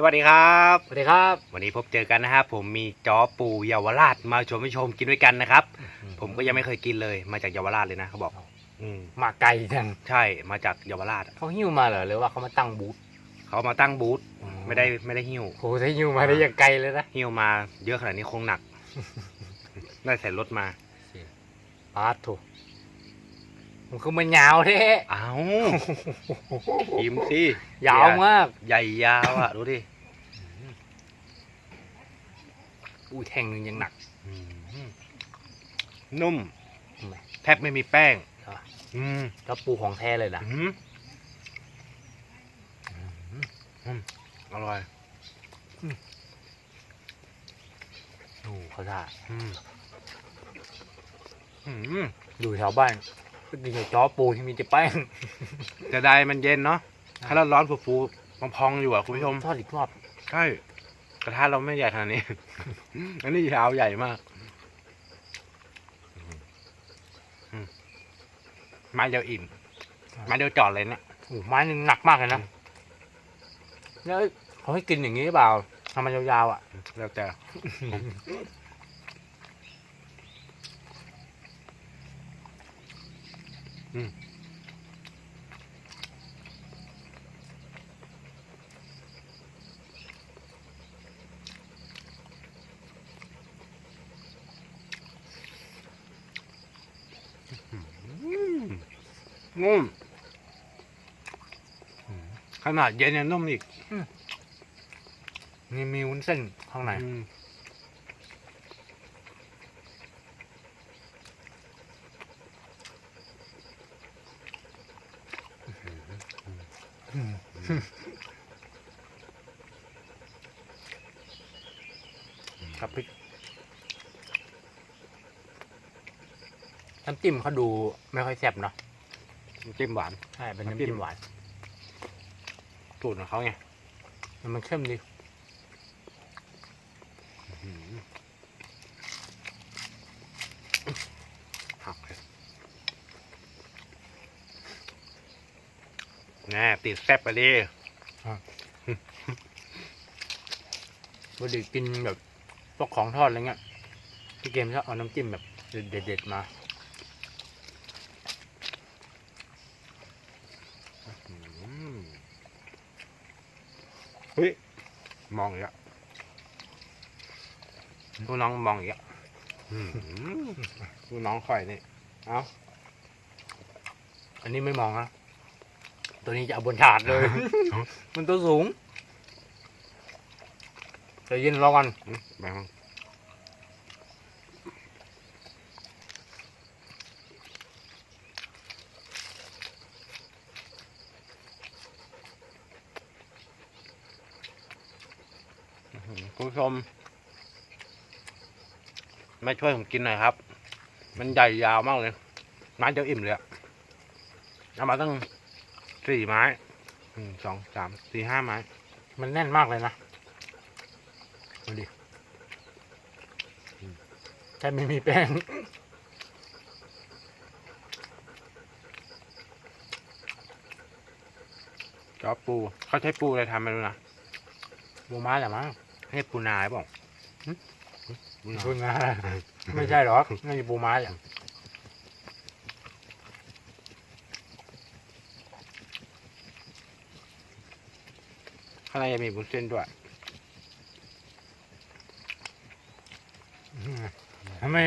สวัสดีครับ สวัสดีครับ วันนี้พบเจอกันนะครับผมมีจอปูเยาวราชมาชมให้ชมกินด้วยกันนะครับ ผมก็ยังไม่เคยกินเลย มาจากเยาวราชเลยนะเขาบอก อืมมาไกลจังใช่มาจากเยาวราชอะเขาหิ้วมาเหรอหรือว่าเขามาตั้งบูธเขามาตั้งบูธไม่ได้ไม่ได้หิ้วโหถ้าหิ้วมาได้ยังไกลเลยนะหิ้วมาเยอะขนาดนี้คงหนัก ได้ใส่รถมาปาดถูก มันคือมันยาวแท้เอายิ้มสิยาวมาก ใหญ่ยาวอะ ดูดิ อุ้ยแทงหนึงยังหนักอืมนุ่มทำไมแทบไม่มีแป้งอะอืมแล้วปูของแท้เลยนะอืมอืมอร่อยโอ้เขาท่าอืมอืมอยู่แถวบ้าน ก็กินกับจ้อปูที่มีแต่แป้งจะได้มันเย็นเนาะถ้าเราร้อนฟูๆพองๆอยู่อะคุณผู้ชมทอดอีกรอบใช่กระทะเราไม่ใหญ่ขนาดนี้ อันนี้ยาวใหญ่มากอืมไม้เดียวอิ่มไม้เดียวจอดเลยเนี่ยโอ้ไม้หนึงหนักมากเลยนะแล้วเขาให้กินอย่างนี้หรือเปล่าทำมันยาวๆอะแล้วแต่ อืม นุ่มขนาดเย็นยังนุ่มอีกนี่มีวุ้นเส้นข้างในอืมกับพริกน้ำจิ้มเขาดูไม่ค่อยแซ่บเนาะน้ำจิ้มหวานใช่เป็นน้ำน้ำจิ้มจิ้มหวานสูตรของเขาไงมันเข้มดีหักเลยแน่ติดแซ่บไปดิพอดีกินแบบพวกของทอดอะไรเงี้ยพี่เกมชอบเอาน้ำจิ้มแบบเด็ดๆมา อืมเฮ้ย มองอีกแล้วลูกน้องมองอีกแล้วอืมลูกน้องคอยนี่เอาอันนี้ไม่มองนะตัวนี้จะเอาบนถาดเลย มันตัวสูงใจเย็นรอกันอืมแบ่งมั้งอื้อหือ คุณผู้ชม มาช่วยผมกินหน่อยครับ มันใหญ่ยาวมากเลยไม้เดียวอิ่มเลยอะเอามาตั้งสี่ไม้หนึ่งสองสามสี่ห้าไม้ มันแน่นมากเลยนะดูดิแค่ไม่มีแป้งจอปูเขาใช้ปูอะไรทำไม่รู้นะบูม้าแหละมั้ง ให้ปูนาหรือเปล่าหึปูนาพูดงาไม่ใช่หรอกไม่ใช่บูม้าแหละข้างในจะมีบุนเส้นด้วยทำไม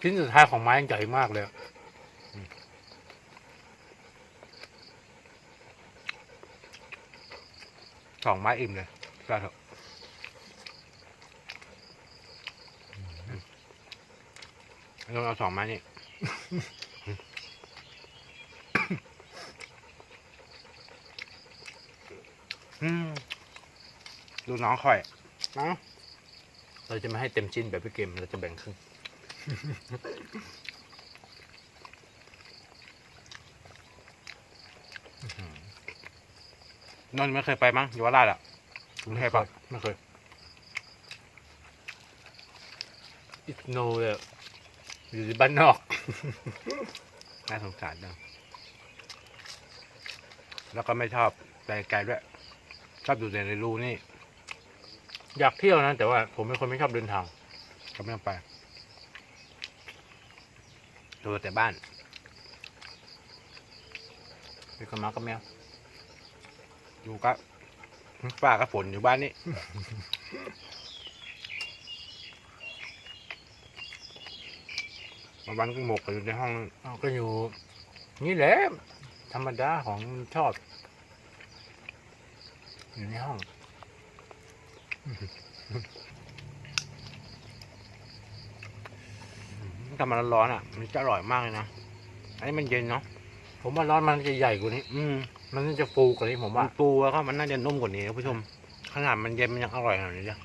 ชิ้นสุดท้ายของไม้ยังใหญ่มากเลยสองไม้อิ่มเลยก็เถอะ ลองเอาสองไม้นี่อืมดูน้องคอยนะเราจะไม่ให้เต็มชิ้นแบบพี่เกมเราจะแบ่งครึ่งนนท์ไม่เคยไปมั้งอยู่ว่าราชอะกรุงเทพปะไม่เคยอิโนเลย อยู่บ้านนอก น่าสงสารจังแล้วก็ไม่ชอบไปไกลด้วย ชอบอยู่แต่ในรูนี่ อยากเที่ยวนะ แต่ว่าผมเป็นคนไม่ชอบเดินทางก็ไม่ต้องไปดูแต่บ้านไปกับหมากับแมว อยู่ก็ฝ้ากับฝนอยู่บ้านนี่ มาวันก็หมกกันอยู่ในห้องนั่นอ้าวก็อยู่ นี่แหละ ธรรมดาของชอบ อยู่ในห้องแต่มันร้อนๆอะ มันจะอร่อยมากเลยนะอันนี้มันเย็นเนาะผมว่าร้อนมันจะใหญ่กว่านี้ อืมมันน่าจะฟูกว่านี้ผมมัว่านปูแล้วก็มันน่าจะนุ่มกว่านี้นะผู้ชม ขนาดมันเย็นมันยังอร่อยขนาดนี้จ้ะ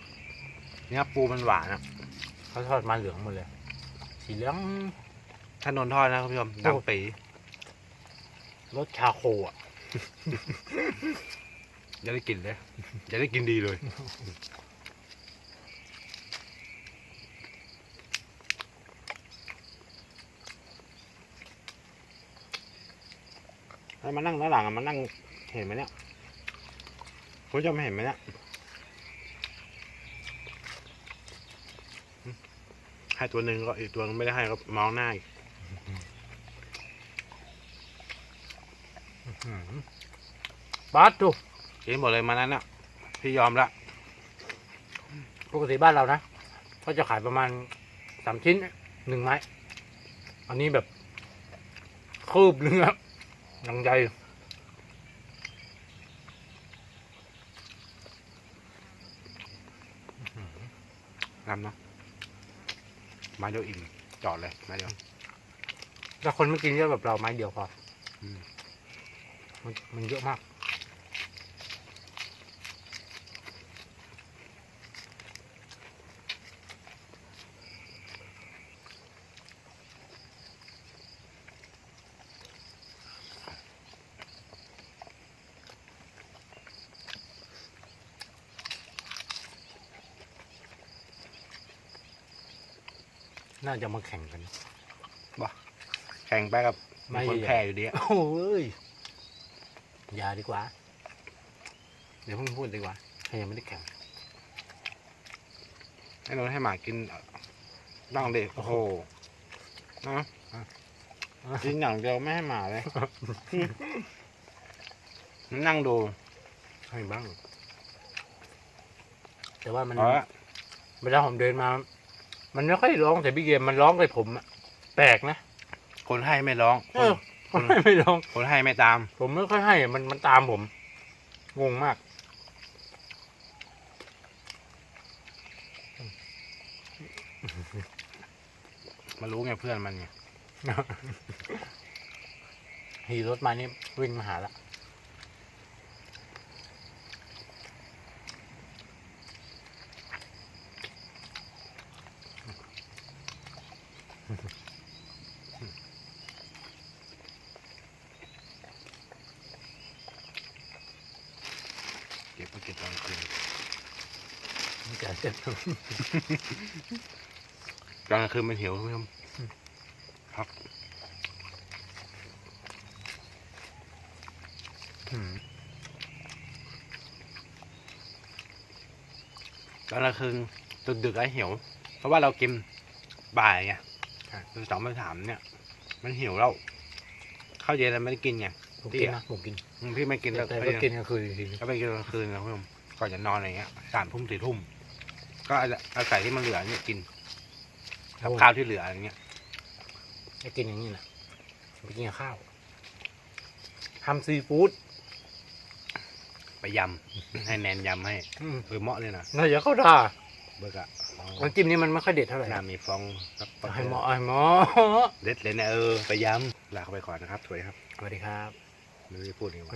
เนี่ยปูมันหวานอะเขาทอดมาเหลืองหมดเลย สีเหลืองถ้านนทอดนะคุณผู้ชมดังปีรสชาโคอะ จะได้กินเลยจะได้กินดีเลย ให้มานั่งด้านหลังอะมานั่งเห็นไหมเนี่ยคุณผู้ชมเห็นไหมเนี่ย ให้ตัวหนึ่งก็อีกตัวนึงไม่ได้ให้ก็มองหน้าอีกบาสดูกินหมดเลยมานั้นอะพี่ยอมละปกติบ้านเรานะก็จะขายประมาณสามชิ้นหนึ่งไม้ อันนี้แบบคืบนึงอะยังใหญ่นำเนาะ มาเดียวอิ่มจอดเลยมาเดียวถ้าคนไม่กินเยอะแบบเราไม้เดียวพออมมันมันเยอะมาก น่าจะมาแข่งกันแข่งไปกับไม่คนใหญ่แพ้อยู่ดีอะโอ้ยอย่าดีกว่า เดี๋ยวเพิ่งพูดดีกว่าใครยังไม่ได้แข่ง ให้นนท์ให้หมากินต้องเด็กโอ้โหนะอะกินอย่างเดียวไม่ให้หมาเลยมันนั่งดูให้บ้าง แต่ว่ามันเอาละเวลาผมเดินมา มันไม่ค่อยร้องแต่พี่เกมมันร้องใส่ผมอะแปลกนะ คนให้ไม่ร้อง เออผมไม่ไม่ร้อง คนให้ไม่ตาม ผมไม่ค่อยให้อะมันมันตามผม งงมากมารู้ไงเพื่อนมันไงขี่รถมานี่วิ่งมาหาละ เก็บไปเก็บตอนคืน มันจะเจ็บตอนกลางคืนมันหิวคุณผู้ชมครับอืมตอนกลางคืนดึกดึกๆไอ้หิว เพราะว่าเรากินบ่ายไงคือสองไปสามเนี่ย มันหิวแล้วข้าวเย็นเราไม่ได้กินไงผมเตี้กินยนะผมกินอืมพี่ไม่กินแล้วแต่ไปก็กินกลางคืนจริงก็ไปกินกลางคืนนะคุณผู้ชมก่อนจะนอนอะไรเงี้ยสามทุ่มสี่ทุ่ม ก็อาอาศัยที่มันเหลือเนี่ยกินๆกับข้าวที่เหลืออะไรเงี้ยจะกินอย่างนี้นะไปกินกับข้าวทำซีฟู้ดไปยำให้แนนยำให้อืมเออเหมาะเลยนะน่าจะเข้าท่าเบิกอะเอาน้ำจิ้มนี้มันไม่ค่อยเด็ดเท่าไหร่หน้านะมีฟองสักประให้เภทหมอให้หมอเด็ดเลยนะเออไปยำลาเข้าไปก่อนนะครับสวยครับสวัสดีครับไม่รู้จะพูดยังไงวะ